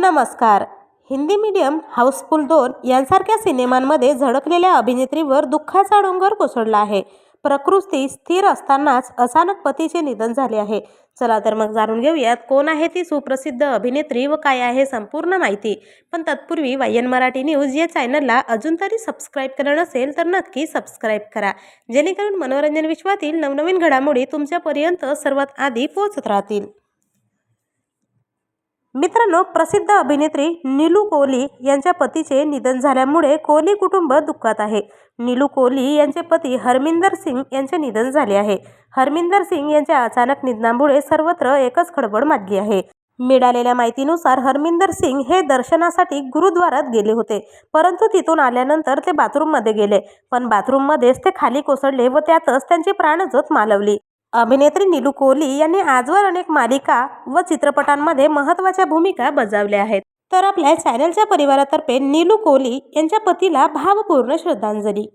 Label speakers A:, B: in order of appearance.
A: नमस्कार. Hindi medium house full दोन यांसारख्या सिनेमांमध्ये झळकलेल्या अभिनेत्रीवर दुःखाचा डोंगर कोसळला आहे. प्रकृती स्थिर असतानाच अचानक पतीचे निधन झाले आहे. चला तर मग जाणून घेऊयात कोण आहे ती सुप्रसिद्ध अभिनेत्री व काय आहे संपूर्ण माहिती. पण तत्पूर्वी वायन मराठी न्यूज या चॅनलला अजून तरी सबस्क्राईब केलं नसेल तर नक्की सबस्क्राईब करा. जेणेकरून मनोरंजन विश्वातील नवनवीन घडामोडी तुमच्यापर्यंत सर्वात आधी पोहोचत राहतील. मित्रांनो प्रसिद्ध अभिनेत्री नीलू कोहली यांच्या पतीचे निधन झाल्यामुळे कोहली कुटुंब दुःखात आहे. नीलू कोहली यांचे पती हरमिंदर सिंग यांचे निधन झाले आहे. हरमिंदर सिंग यांच्या अचानक निधनामुळे सर्वत्र एकच खळबळ माजली आहे. मिळालेल्या माहितीनुसार हरमिंदर सिंग हे दर्शनासाठी गुरुद्वारात गेले होते परंतु तिथून आल्यानंतर ते बाथरूममध्ये गेले. पण बाथरूममध्येच ते खाली कोसळले व त्यातच त्यांची प्राणज्योत मालवली. अभिनेत्री नीलू कोहली यांनी आजवर अनेक मालिका व चित्रपटांमध्ये महत्त्वाच्या भूमिका बजावल्या आहेत. तर आपल्या चॅनलच्या परिवारातर्फे नीलू कोहली यांच्या पतीला भावपूर्ण श्रद्धांजली.